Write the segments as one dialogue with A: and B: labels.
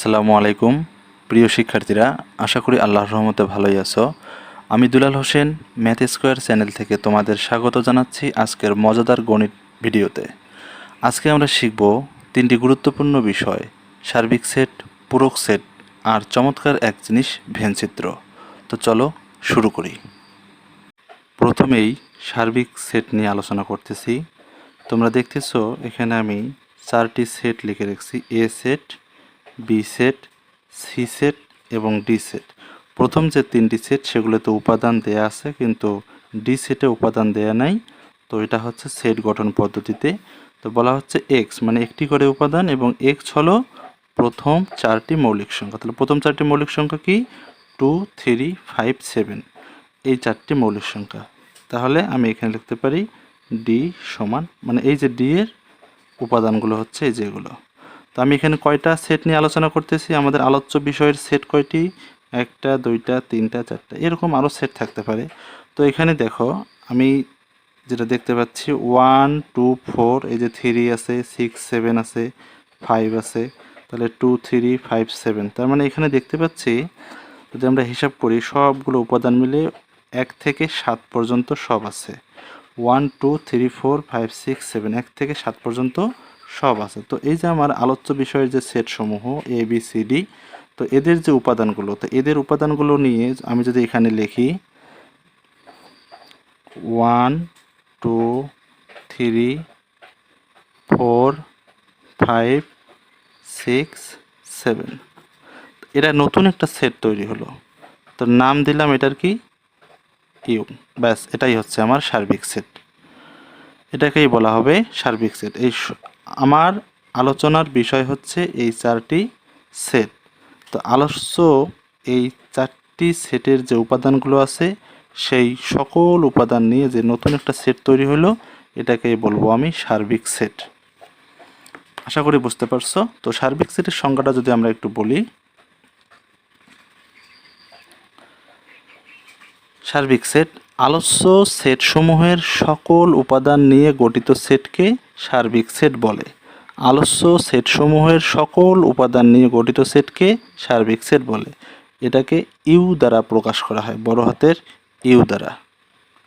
A: আসসালামু আলাইকুম, প্রিয় শিক্ষার্থীরা, আশা করি আল্লাহর রহমতে ভালোই আছো। আমি Dulal Hossain, math square channel থেকে তোমাদের স্বাগত জানাচ্ছি আজকের মজাদার গণিত ভিডিওতে। আজকে আমরা শিখব তিনটি গুরুত্বপূর্ণ বিষয়, সার্বিক সেট, পূরক সেট আর চমৎকার এক জিনিস ভেনচিত্র তো চলো শুরু করি। প্রথমেই সার্বিক সেট নিয়ে আলোচনা করতেছি। তোমরা দেখতেছো, এখানে আমি চারটি সেট লিখে রেখেছি, A set B set C set এবং ডি সেট প্রথম যে তিনটি সেট, সেগুলোতে উপাদান দেয়া আছে, কিন্তু ডি সেটে উপাদান দেয়া নাই। তো এটা হচ্ছে সেট গঠন পদ্ধতিতে। তো বলা হচ্ছে এক্স মানে একটি করে উপাদান এবং এক্স হলো প্রথম চারটি মৌলিক সংখ্যা। তাহলে প্রথম চারটি মৌলিক সংখ্যা কি? টু থ্রি ফাইভ সেভেন এই চারটি মৌলিক সংখ্যা। তাহলে আমি এখানে লিখতে পারি ডি সমান মানে এই যে ডি এর উপাদানগুলো হচ্ছে এই যেগুলো তো আমি এখানে কয়টা সেট নিয়ে আলোচনা করতেছি? আমাদের আলোচ্য বিষয়ের সেট কয়টি? একটা, দুইটা, তিনটা, চারটা, এরকম আরও সেট থাকতে পারে। তো এখানে দেখো, আমি যেটা দেখতে পাচ্ছি, ওয়ান, টু, ফোর, এই যে থ্রি আছে, সিক্স, সেভেন আছে, ফাইভ আছে, তাহলে টু, থ্রি, ফাইভ, সেভেন। তার মানে এখানে দেখতে পাচ্ছি, যদি আমরা হিসাব করি, সবগুলো উপাদান মিলে এক থেকে সাত পর্যন্ত সব আছে। One, two, three, four, five, six, seven, এক থেকে সাত পর্যন্ত সব আছে। তো এই যে আমার আলোচ্য বিষয়ের যে সেট সমূহ এ বি সি ডি তো এদের যে উপাদানগুলো, তো এদের উপাদানগুলো নিয়ে আমি যদি এখানে লিখি one two three four five six seven এটা নতুন একটা সেট তৈরি হলো। তো নাম দিলাম এটার কি? ইউ ব্যাস, এটাই হচ্ছে আমার সার্বিক সেট। এটাকেই বলা হবে সার্বিক সেট। এই আমার আলোচনার বিষয় হচ্ছে এই চারটি সেট। তো আলস্য এই চারটি সেটের যে উপাদানগুলো আছে, সেই সকল উপাদান নিয়ে যে নতুন একটা সেট তৈরি হলো এটাকেই বলব আমি সার্বিক সেট। আশা করি বুঝতে পারছ? তো সার্বিক সেটের সংজ্ঞাটা যদি আমরা একটু বলি। সার্বিক সেট আলস্য সেটসমূহের সকল উপাদান নিয়ে গঠিত সেটকে সার্বিক সেট বলে। আলস্য সেটসমূহের সকল উপাদান নিয়ে গঠিত সেটকে সার্বিক সেট বলে। এটাকে ইউ দ্বারা প্রকাশ করা হয়, বড় হাতের ইউ দ্বারা।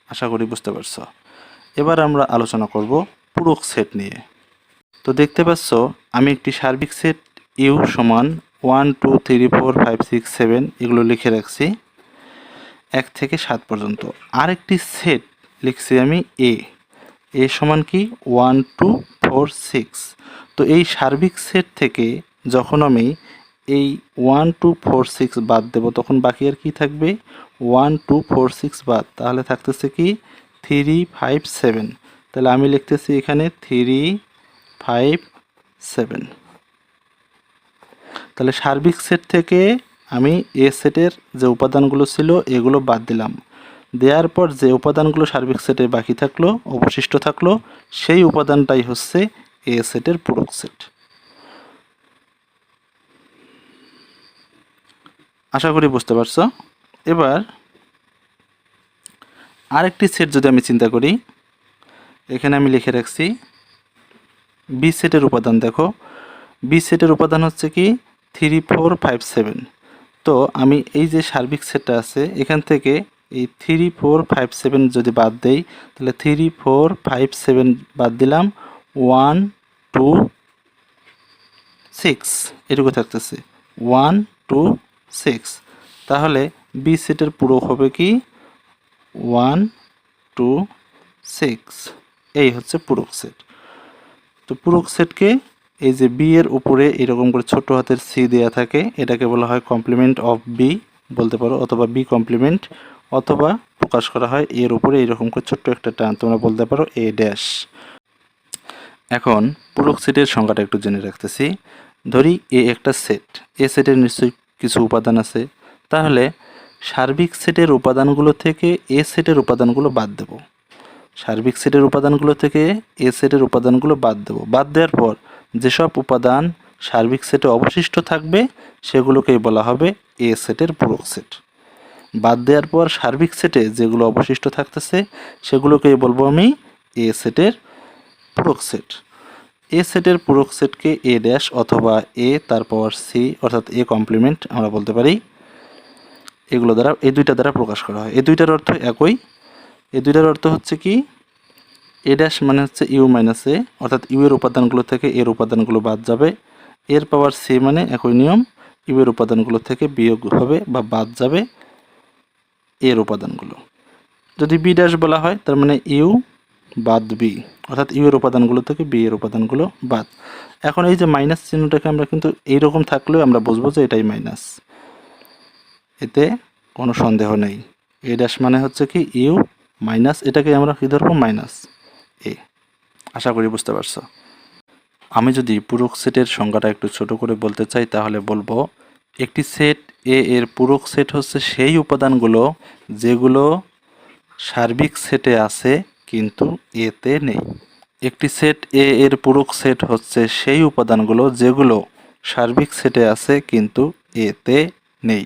A: আশা করি বুঝতে পারছ। এবার আমরা আলোচনা করব পূরক সেট নিয়ে। তো দেখতে পাচ্ছ, আমি একটি সার্বিক সেট ইউ সমান one, two, three, four, five, six, seven এগুলো লিখে রাখছি। এক থেকে সাত পর্যন্ত। আরেকটি সেট লিখছি আমি এ এ সমান কি? One, two, four, six. তো এই সার্বিক সেট থেকে যখন আমি এই ওয়ান, টু, ফোর, সিক্স বাদ দেবো, তখন বাকি আর কি থাকবে? ওয়ান, টু, ফোর, সিক্স বাদ। তাহলে থাকতেছে কি? Three, five, seven. তাহলে আমি লিখতেছি এখানে থ্রি, ফাইভ, সেভেন। তাহলে সার্বিক সেট থেকে আমি এ সেটের যে উপাদানগুলো ছিল, এগুলো বাদ দিলাম। দেওয়ার পর যে উপাদানগুলো সার্বিক সেটে বাকি থাকল, অবশিষ্ট থাকল, সেই উপাদানটাই হচ্ছে এ সেটের পূরক সেট। আশা করি বুঝতে পারছ? এবার আরেকটি সেট যদি আমি চিন্তা করি, এখানে আমি লিখে রাখছি, বি সেটের উপাদান দেখো। বি সেটের উপাদান হচ্ছে কি? Three four five seven. তো আমি এই যে সার্বিক সেটটা আছে, এখান থেকে এই থ্রি ফোর ফাইভ সেভেন যদি বাদ দেই, তাহলে থ্রি ফোর ফাইভ সেভেন বাদ দিলাম ওয়ান টু সিক্স এটুকু থাকতেছে। ওয়ান টু সিক্স তাহলে বি সেটের পুরো হবে কি? ওয়ান টু সিক্স এই হচ্ছে পূরক সেট। তো পূরক সেটকে এই যে বি এর উপরে এরকম করে ছোট হাতের সি দেয়া থাকে, এটাকে বলা হয় কমপ্লিমেন্ট অফ বি বলতে পারো, অথবা বি কমপ্লিমেন্ট অথবা প্রকাশ করা হয় এর উপরে এরকম করে ছোট্ট একটা টান, তোমরা বলতে পারো এ ড্যাশ এখন পূরক সেটের সংখ্যাটা একটু জেনে রাখতেছি। ধরি এ একটা সেট এ সেটের নিশ্চয়ই কিছু উপাদান আছে। তাহলে সার্বিক সেটের উপাদানগুলো থেকে এ সেটের উপাদানগুলো বাদ দেবো। সার্বিক সেটের উপাদানগুলো থেকে এ সেটের উপাদানগুলো বাদ দেবো। বাদ দেওয়ার পর যেসব উপাদান সার্বিক সেটে অবশিষ্ট থাকবে, সেগুলোকেই বলা হবে এ সেটের পূরক সেট। বাদ দেওয়ার পর সার্বিক সেটে যেগুলো অবশিষ্ট থাকতেছে, সেগুলোকেই বলব আমি এ সেটের পূরক সেট। এ সেটের পূরক সেটকে এ ড্যাশ অথবা এ তারপর সি অর্থাৎ এ কমপ্লিমেন্ট আমরা বলতে পারি। এগুলো দ্বারা, এই দুইটা দ্বারা প্রকাশ করা হয়। এই দুইটার অর্থ একই। এই দুইটার অর্থ হচ্ছে কি? এ ড্যাশ মানে হচ্ছে ইউ মাইনাস এ অর্থাৎ ইউ এর উপাদানগুলো থেকে এর উপাদানগুলো বাদ যাবে। এর পাওয়ার সি মানে একই নিয়ম ইউ এর উপাদানগুলো থেকে বিয়োগ হবে বা বাদ যাবে এর উপাদানগুলো। যদি বি ড্যাশ বলা হয়, তার মানে ইউ বাদ বি অর্থাৎ ইউ এর উপাদানগুলো থেকে বি এর উপাদানগুলো বাদ। এখন এই যে মাইনাস চিহ্নটাকে আমরা কিন্তু এইরকম থাকলেও আমরা বুঝব যে এটাই মাইনাস এতে কোনো সন্দেহ নেই। এ ড্যাশ মানে হচ্ছে কি ইউ মাইনাস এটাকে আমরা কী ধরবো? মাইনাস এ, আশা করি বুঝতে পারছ। আমি যদি পূরক সেটের সংজ্ঞাটা একটু ছোট করে বলতে চাই, তাহলে বলব, একটি সেট এ এর পূরক সেট হচ্ছে সেই উপাদানগুলো যেগুলো সার্বিক সেটে আছে, কিন্তু এতে নেই। একটি সেট এ এর পূরক সেট হচ্ছে সেই উপাদানগুলো যেগুলো সার্বিক সেটে আছে, কিন্তু এতে নেই।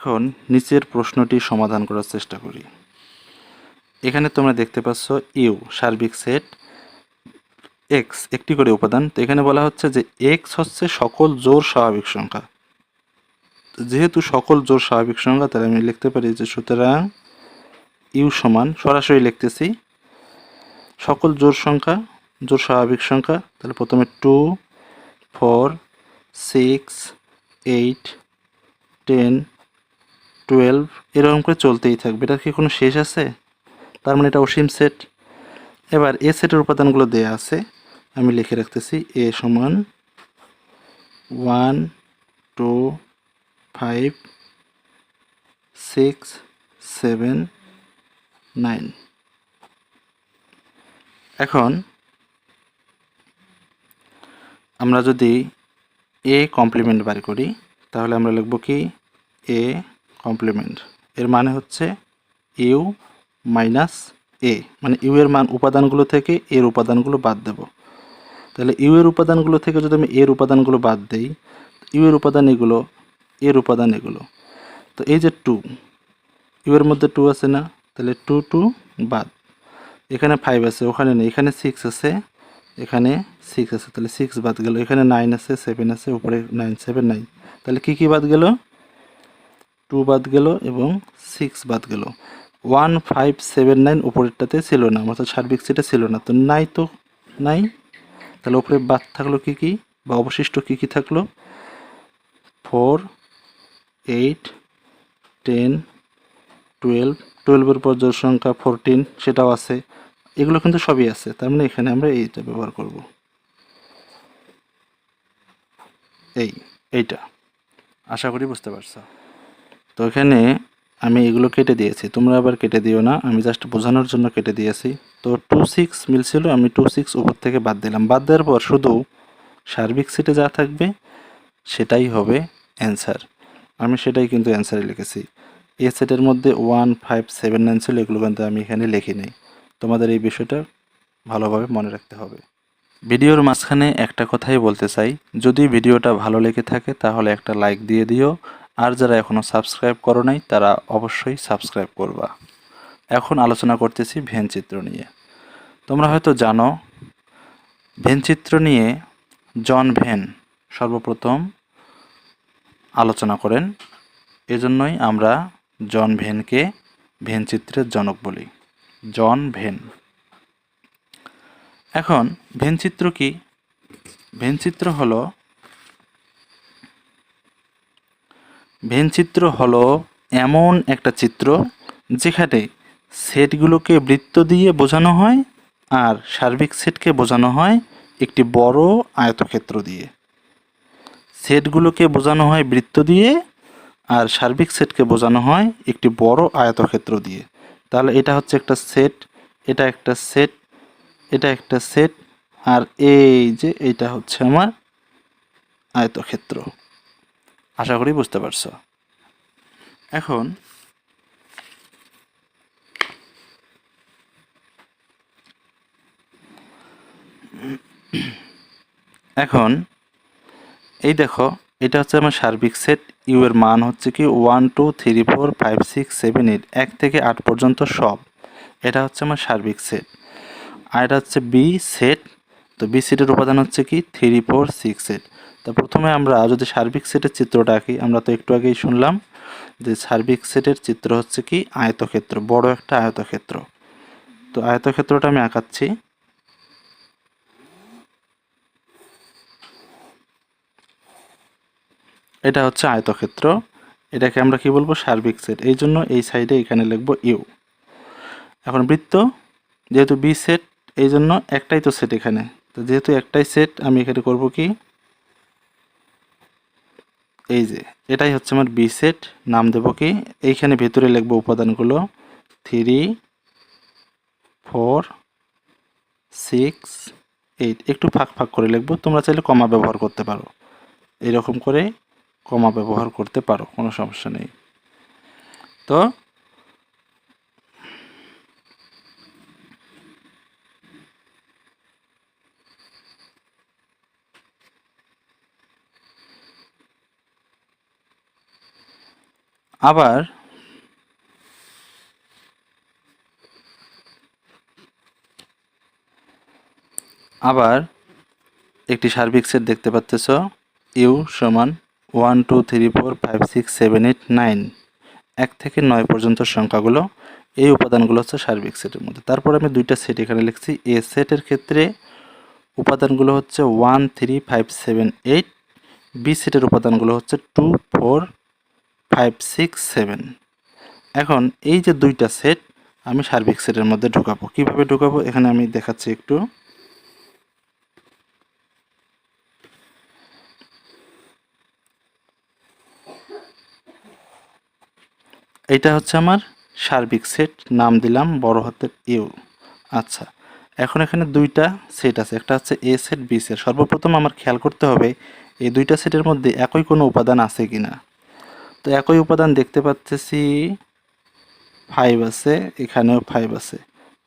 A: এখন নিচের প্রশ্নটি সমাধান করার চেষ্টা করি। এখানে তোমরা দেখতে পাচ্ছ ইউ, সার্বিক সেট, এক্স, একটি করে উপাদান। তো এখানে বলা হচ্ছে যে এক্স হচ্ছে সকল জোর স্বাভাবিক সংখ্যা। যেহেতু সকল জোর স্বাভাবিক সংখ্যা, তাহলে আমি লিখতে পারি যে সুতরাং ইউ সমান, সরাসরি লিখতেছি, সকল জোর সংখ্যা, জোর স্বাভাবিক সংখ্যা, তাহলে প্রথমে two, four, six, eight, ten, twelve, এরকম করে চলতেই থাকবে। এটার কি কোনো শেষ আছে? তার মানে এটা অসীম সেট এবার এ সেটের উপাদানগুলো দেয়া আছে। আমি লিখে রাখতেছি এ সমান one two five six seven nine এখন আমরা যদি এ কমপ্লিমেন্ট বার করি, তাহলে আমরা লিখব কি? এ কমপ্লিমেন্ট এর মানে হচ্ছে ইউ মাইনাস এ মানে ইউ এর মান উপাদানগুলো থেকে এর উপাদানগুলো বাদ দেব। তাহলে ইউ এর উপাদানগুলো থেকে যদি আমি এর উপাদানগুলো বাদ দেই, ইউ এর উপাদান এগুলো এর উপাদান এগুলো। তো এই যে টু, ইউ এর মধ্যে টু আছে না? তাহলে টু টু বাদ। এখানে ফাইভ আছে, ওখানে নেই। এখানে সিক্স আছে, এখানে সিক্স আছে। তাহলে সিক্স বাদ গেল। এখানে নাইন আছে, সেভেন আছে, উপরে নাইন, সেভেন, নাইন। তাহলে কী কী বাদ গেল? টু বাদ গেল এবং সিক্স বাদ গেল। ওয়ান ফাইভ সেভেন নাইন উপরেরটাতে ছিল না, অর্থাৎ সার্বিক সেটা ছিল না। তো নাই তো, নাই? তাহলে উপরে বাদ থাকল কী কী? বা অবশিষ্ট কী কী থাকল? Four, eight, ten, twelve. টুয়েলভের পর জোর সংখ্যা ফোরটিন, সেটাও আছে। এগুলো কিন্তু সবই আছে, তার মানে এখানে আমরা এইটা ব্যবহার করব। এই, এইটা। আশা করি বুঝতে পারছ। তো এখানে আমি এগুলো কেটে দিয়েছি। তোমরা আবার কেটে দিও না, আমি জাস্ট বোঝানোর জন্য কেটে দিয়েছি। তো টু সিক্স মিলছিল, আমি টু সিক্স উপর থেকে বাদ দিলাম। বাদ দেওয়ার পর শুধু সার্বিক সিটে যা থাকবে, সেটাই হবে অ্যান্সার আমি সেটাই কিন্তু অ্যান্সারে লিখেছি। এ সেটের মধ্যে ওয়ান ফাইভ সেভেন নাইন ছিল, এগুলো কিন্তু আমি এখানে লিখি নাই। তোমাদের এই বিষয়টা ভালোভাবে মনে রাখতে হবে। ভিডিওর মাঝখানে একটা কথাই বলতে চাই। যদি ভিডিওটা ভালো লেগে থাকে, তাহলে একটা লাইক দিয়ে দিও। আর যারা এখনও সাবস্ক্রাইব করো নাই, তারা অবশ্যই সাবস্ক্রাইব করবা। এখন আলোচনা করতেছি ভেন চিত্র নিয়ে। তোমরা হয়তো জানো ভেন চিত্র নিয়ে জন ভেন সর্বপ্রথম আলোচনা করেন। এজন্যই আমরা জন ভেনকে ভেন চিত্রের জনক বলি। জন ভেন। এখন ভেন চিত্র কি? ভেন চিত্র হলো ভেন চিত্র হলো এমন একটা চিত্র যেখানে সেটগুলোকে বৃত্ত দিয়ে বোঝানো হয় আর সার্বিক সেটকে বোঝানো হয় একটি বড় আয়তক্ষেত্র দিয়ে। সেটগুলোকে বোঝানো হয় বৃত্ত দিয়ে আর সার্বিক সেটকে বোঝানো হয় একটি বড় আয়তক্ষেত্র দিয়ে। তাহলে এটা হচ্ছে একটা সেট, এটা একটা সেট, এটা একটা সেট আর এই যে এটা হচ্ছে আমার আয়তক্ষেত্র। আশা করি বুঝতে পারছ। এখন এখন এই দেখো, এটা হচ্ছে আমার সার্বিক সেট, ইউ এর মান হচ্ছে কি one two three four five six seven eight এক থেকে আট পর্যন্ত সব। এটা হচ্ছে আমার সার্বিক সেট। আর এটা হচ্ছে বি সেট তো বি সেটের উপাদান হচ্ছে কি? থ্রি ফোর সিক্স সেট তা প্রথমে আমরা যদি সার্বিক সেটের চিত্রটা আঁকি, আমরা তো একটু আগেই শুনলাম যে সার্বিক সেটের চিত্র হচ্ছে কি? আয়তক্ষেত্র, বড় একটা আয়তক্ষেত্র। তো আয়তক্ষেত্রটা আমি আঁকাচ্ছি। এটা হচ্ছে আয়তক্ষেত্র। এটাকে আমরা কি বলব? সার্বিক সেট এই জন্য এই সাইডে এখানে লিখব ইউ এখন বৃত্ত, যেহেতু বি সেট এই জন্য একটাই তো সেট এখানে। তো যেহেতু একটাই সেট আমি এখানে করব কি? এই যে, এটাই হচ্ছে আমার বি সেট নাম দেবো কি? এইখানে ভেতরে লিখব উপাদানগুলো থ্রি ফোর সিক্স এইট একটু ফাঁক ফাঁক করে লিখব, তোমরা চাইলে কমা ব্যবহার করতে পারো। এরকম করে কমা ব্যবহার করতে পারো, কোনো সমস্যা নেই। তো আবার আবার একটি সার্বিক সেট দেখতে পাচ্তেছ। ইউ সমান one, two, three, four, five, six, seven, eight, nine. এক থেকে নয় পর্যন্ত সংখ্যাগুলো। এই উপাদানগুলো হচ্ছে সার্বিক সেটের মধ্যে। তারপর আমি দুইটা সেট এখানে লিখছি। এ সেটের ক্ষেত্রে উপাদানগুলো হচ্ছে one, three, five, seven, eight. B সেটের উপাদানগুলো হচ্ছে two, four five six seven এখন এই যে দুইটা সেট আমি সার্বিক সেটের মধ্যে ঢুকাবো। কীভাবে ঢুকাবো? এখানে আমি দেখাচ্ছি একটু। এটা হচ্ছে আমার সার্বিক সেট নাম দিলাম বড় হাতের ইউ। আচ্ছা এখন এখানে দুইটা সেট আছে। একটা হচ্ছে এ সেট বি সেট সর্বপ্রথম আমার খেয়াল করতে হবে, এই দুইটা সেটের মধ্যে একই কোনো উপাদান আছে কি না তো একই উপাদান দেখতে পাচ্ছি ফাইভ আছে, এখানেও ফাইভ আছে।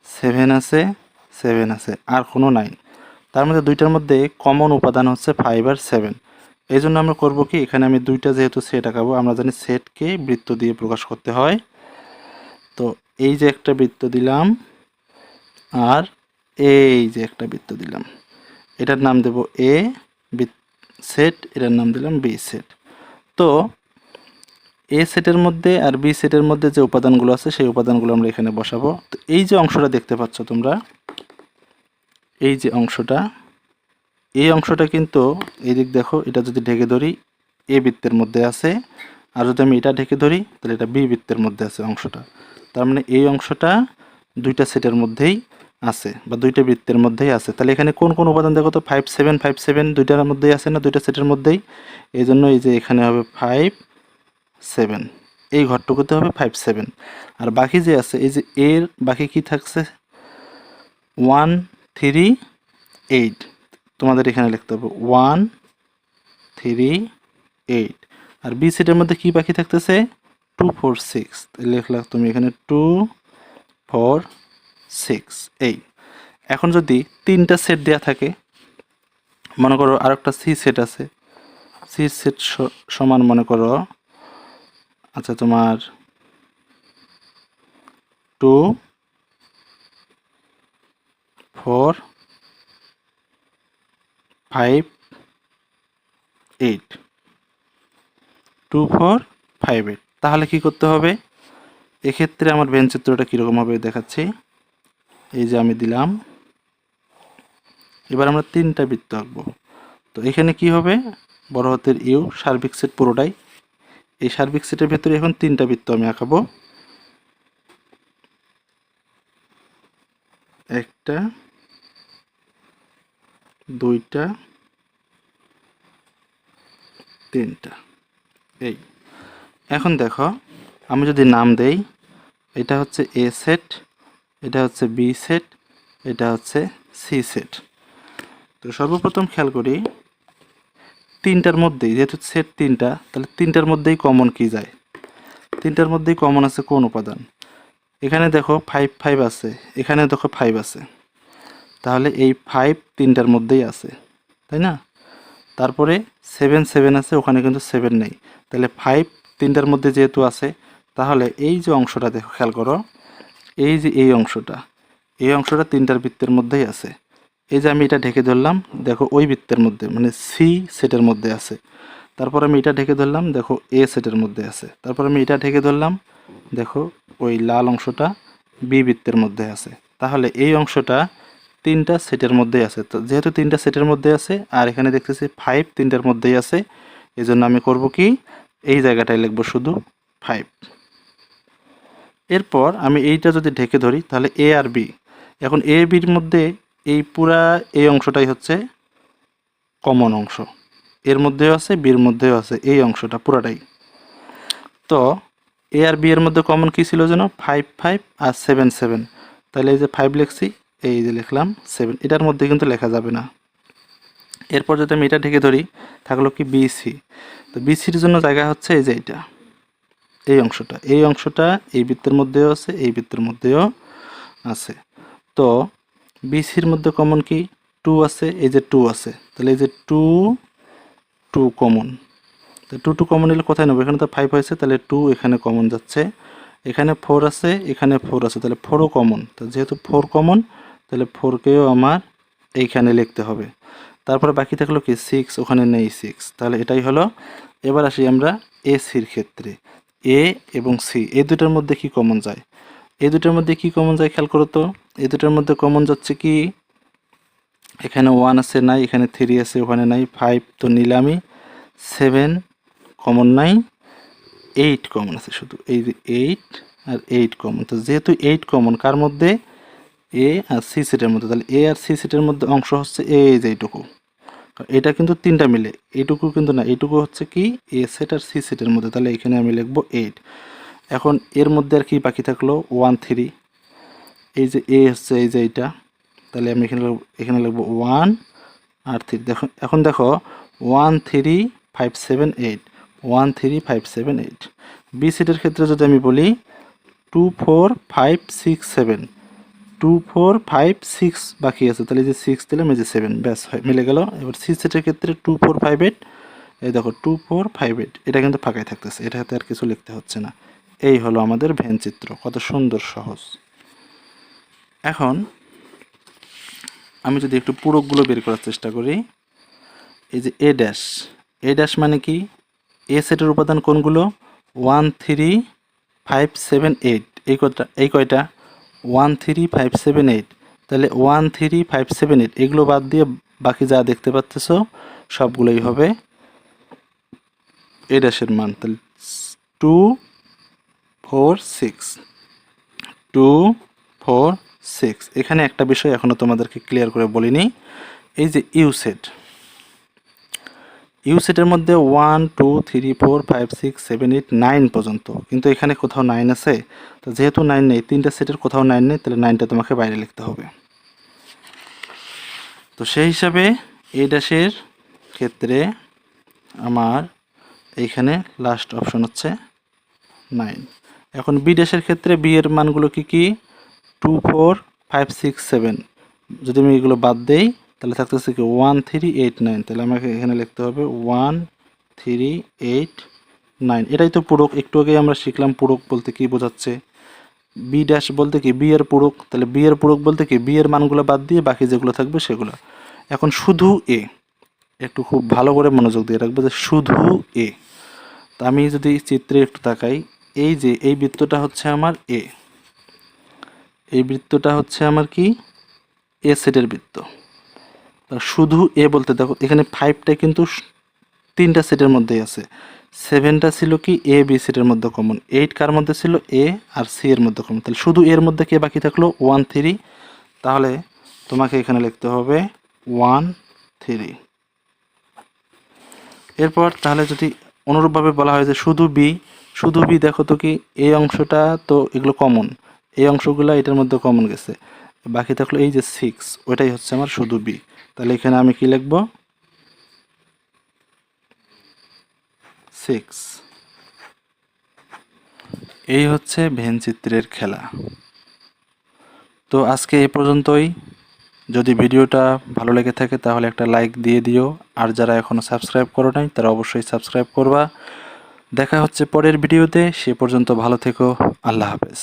A: সেভেন আছে সেভেন আছে, আর কোনো নাই। তার মধ্যে দুইটার মধ্যে কমন উপাদান হচ্ছে ফাইভ আর সেভেন এই জন্য আমরা করব কি, এখানে আমি দুইটা যেহেতু সেট আঁকাবো, আমরা জানি সেটকে বৃত্ত দিয়ে প্রকাশ করতে হয়। তো এই যে একটা বৃত্ত দিলাম, আর এই যে একটা বৃত্ত দিলাম। এটার নাম দেব এ সেট এটার নাম দিলাম বি সেট তো এ সেটের মধ্যে আর বি সেটের মধ্যে যে উপাদানগুলো আছে, সেই উপাদানগুলো আমরা এখানে বসাবো। তো এই যে অংশটা দেখতে পাচ্ছ তোমরা, এই যে অংশটা, এই অংশটা কিন্তু এই দিক দেখো, এটা যদি ঢেকে ধরি এ বৃত্তের মধ্যে আছে। আর যদি আমি এটা ঢেকে ধরি, তাহলে এটা বি বৃত্তের মধ্যে আছে অংশটা। তার মানে এই অংশটা দুইটা সেটের মধ্যেই আছে, বা দুইটা বৃত্তের মধ্যেই আছে। তাহলে এখানে কোন কোন উপাদান দেখো তো? ফাইভ সেভেন ফাইভ সেভেন দুইটার মধ্যেই আছে না দুইটা সেটের মধ্যেই? এই জন্য এই যে এখানে হবে ফাইভ সেভেন। এই ঘরটুকুতে হবে ফাইভ সেভেন আর বাকি যে আছে, এই যে এর বাকি কি থাকছে? ওয়ান থ্রি এইট তোমাদের এখানে লিখতে হবে ওয়ান থ্রি এইট আর বি সেটের মধ্যে কি বাকি থাকতেছে? টু ফোর সিক্স লিখলাম তুমি এখানে টু ফোর সিক্স এই এখন যদি তিনটা সেট দেওয়া থাকে, মনে করো আর একটা সি সেট আছে সি সেট সমান মনে করো আচ্ছা তোমার two four five eight two four five eight তাহলে কি করতে হবে? এক্ষেত্রে আমার বেঞ্চ চিত্রটা কীরকম হবে দেখাচ্ছি। এই যে আমি দিলাম। এবার আমরা তিনটা বৃত্ত আঁকবো। তো এখানে কি হবে? বড় হাতের ইউ সার্বিক পুরোটাই এই সার্বিক সেটের ভেতরে এখন তিনটা বৃত্ত আমি আঁকাবো। একটা, দুইটা, তিনটা। এই। এখন দেখো, আমি যদি নাম দেই, এটা হচ্ছে এ সেট, এটা হচ্ছে বি সেট, এটা হচ্ছে সি সেট। তো সর্বপ্রথম খেয়াল করি তিনটার মধ্যেই, যেহেতু সেট তিনটা, তাহলে তিনটার মধ্যেই কমন কি যায়। তিনটার মধ্যেই কমন আছে কোন উপাদান? এখানে দেখো ফাইভ ফাইভ আছে, এখানে দেখো ফাইভ আছে। তাহলে এই ফাইভ তিনটার মধ্যেই আছে, তাই না? তারপরে সেভেন সেভেন আছে, ওখানে কিন্তু সেভেন নেই। তাহলে ফাইভ তিনটার মধ্যে যেহেতু আছে, তাহলে এই যে অংশটা দেখো, খেয়াল করো, এই যে এই অংশটা এই অংশটা তিনটার বৃত্তের মধ্যেই আছে। এই যে আমি এটা ঢেকে ধরলাম, দেখো ওই বৃত্তের মধ্যে মানে সি সেটের মধ্যে আছে। তারপর আমি এটা ঢেকে ধরলাম, দেখো এ সেটের মধ্যে আছে। তারপর আমি এটা ঢেকে ধরলাম, দেখো ওই লাল অংশটা বি বৃত্তের মধ্যে আছে। তাহলে এই অংশটা তিনটা সেটের মধ্যেই আছে। তো যেহেতু তিনটা সেটের মধ্যে আছে, আর এখানে দেখতেছি ফাইভ তিনটার মধ্যেই আছে এই জন্য আমি করব কি? এই জায়গাটায় লিখব শুধু ফাইভ এরপর আমি এইটা যদি ঢেকে ধরি, তাহলে এ আর বি এখন এ বির মধ্যে এই পুরা, এই অংশটাই হচ্ছে কমন অংশ। এর মধ্যেও আছে বির মধ্যেও আছে, এই অংশটা পুরাটাই। তো এ আর বি এর মধ্যে কমন কী ছিল যেন? ফাইভ ফাইভ আর সেভেন সেভেন তাহলে এই যে ফাইভ লিখছি, এই যে লিখলাম সেভেন এটার মধ্যে কিন্তু লেখা যাবে না। এরপর যদি আমি এটা ঢেকে ধরি, থাকল কি বিসি তো বিসির জন্য জায়গা হচ্ছে এই যে এটা। এই অংশটা এই অংশটা এই বৃত্তের মধ্যেও আছে, এই বৃত্তের মধ্যেও আছে। তো বিসির মধ্যে কমন কি? টু আছে, এই যে টু আছে। তাহলে এই যে টু টু কমন তো টু টু কমন নিলে কোথায় নেব? এখানে তো ফাইভ হয়েছে, তাহলে টু এখানে কমন যাচ্ছে। এখানে ফোর আছে, এখানে ফোর আছে। তাহলে ফোরও কমন তো যেহেতু ফোর কমন তাহলে ফোরকেও আমার এইখানে লিখতে হবে। তারপরে বাকি থাকল কি? সিক্স ওখানে নেই সিক্স তাহলে এটাই হলো। এবার আসি আমরা এ সির ক্ষেত্রে। এ এবং সি এই দুটার মধ্যে কি কমন যায়? এই দুটার মধ্যে কি কমন যায়? খেয়াল করো তো। এই দুটার মধ্যে কমন যাচ্ছে কি? এখানে ওয়ান আছে নাই, এখানে থ্রি আছে, ওখানে নাই ফাইভ তো নিলামই সেভেন কমন নাই এইট কমন আছে শুধু। এই যে এইট আর এইট কমন তো যেহেতু এইট কমন কার মধ্যে? এ আর সি সেটের মধ্যে। তাহলে এ আর সি সেটের মধ্যে অংশ হচ্ছে এই যে এইটুকু। এটা কিন্তু তিনটা মিলে। এইটুকু কিন্তু না, এইটুকু হচ্ছে কি? এ সেট আর সি সেটের মধ্যে। তাহলে এখানে আমি লিখব এইট এখন এর মধ্যে আর কি বাকি থাকল? ওয়ান থ্রি এই যে এ হচ্ছে, এই যে এইটা। তাহলে আমি এখানে এখানে লিখব ওয়ান আর থ্রি দেখো, এখন দেখো one three five seven eight one three five seven eight B সেটের ক্ষেত্রে যদি আমি বলি two four five six seven two four five six বাকি আছে। তাহলে যে সিক্স দিলাম, এই যে সেভেন ব্যাস, হয়, মিলে গেল। এবার সি সেটের ক্ষেত্রে টু ফোর ফাইভ এইট এই দেখো টু ফোর ফাইভ এইট এটা কিন্তু ফাঁকাই থাকতেছে। এটাতে আর কিছু লিখতে হচ্ছে না। এই হলো আমাদের ভ্যান চিত্র। কত সুন্দর, সহজ। এখন আমি যদি একটু পুরকগুলো বের করার চেষ্টা করি, এই যে এ ড্যাশ এ ড্যাশ মানে কি? এ সেটের উপাদান কোনগুলো? One three five seven eight এই কয়টা এই কয়টা? One three five seven eight তাহলে one three five seven eight এগুলো বাদ দিয়ে বাকি যা দেখতে পাচ্তেছো, সবগুলোই হবে এ ড্যাশের মান। তাহলে two four six two four six এখানে একটা বিষয় এখনও তোমাদেরকে ক্লিয়ার করে বলিনি। এই যে ইউ সেট। ইউ সেটের মধ্যে one two three four five six seven eight nine পর্যন্ত। কিন্তু এখানে কোথাও নাইন আছে। তো যেহেতু নাইন নেই, তিনটা সেটের কোথাও নাইন নেই, তাহলে নাইনটা তোমাকে বাইরে লিখতে হবে। তো সেই হিসাবে এ ড্যাশের ক্ষেত্রে আমার এইখানে লাস্ট অপশন হচ্ছে নাইন এখন বি ড্যাশের ক্ষেত্রে বি এর মানগুলো কি কি? Two four five six seven যদি আমি এগুলো বাদ দেই, তাহলে থাকতেছে কি ওয়ান থ্রি এইট নাইন তাহলে আমাকে এখানে লিখতে হবে ওয়ান থ্রি এইট নাইন এটাই তো পূরক, একটু আগে আমরা শিখলাম পূরক বলতে কি বোঝাচ্ছে। বি ড্যাশ বলতে কি বি এর পূরক, তাহলে বি এর পূরক বলতে কি বি এর মানগুলো বাদ দিয়ে বাকি যেগুলো থাকবে সেগুলো। এখন শুধু এ একটু খুব ভালো করে মনোযোগ দিয়ে রাখব যে শুধু এ তা আমি যদি চিত্রে একটু তাকাই, এই যে, এই বৃত্তটা হচ্ছে আমার এ এই বৃত্তটা হচ্ছে আমার কি? এ সেটের বৃত্ত। শুধু এ বলতে দেখো, এখানে ফাইভটা কিন্তু তিনটা সেটের মধ্যেই আছে। সেভেনটা ছিল কি? এ বি সেটের মধ্যে কমন এইট কার মধ্যে ছিল? এ আর সি এর মধ্যে কমন তাহলে শুধু এর মধ্যে কে বাকি থাকল? ওয়ান থ্রি তাহলে তোমাকে এখানে লিখতে হবে ওয়ান থ্রি এরপর তাহলে যদি অনুরূপভাবে বলা হয় যে শুধু বি শুধু বি দেখো তো কি? এই অংশটা তো এগুলো কমন এই অংশগুলো এটার মধ্যে কমন গেছে। বাকি থাকল এই যে সিক্স ওইটাই হচ্ছে আমার শুধু বি তাহলে এখানে আমি কি লিখব? সিক্স এই হচ্ছে ভেন চিত্রের খেলা। তো আজকে এ পর্যন্তই। যদি ভিডিওটা ভালো লেগে থাকে তাহলে একটা লাইক দিয়ে দিও। আর যারা এখনও সাবস্ক্রাইব করো নাই, তারা অবশ্যই সাবস্ক্রাইব করবা। দেখা হচ্ছে পরের ভিডিওতে। সে পর্যন্ত ভালো থেকো। আল্লাহ হাফেজ।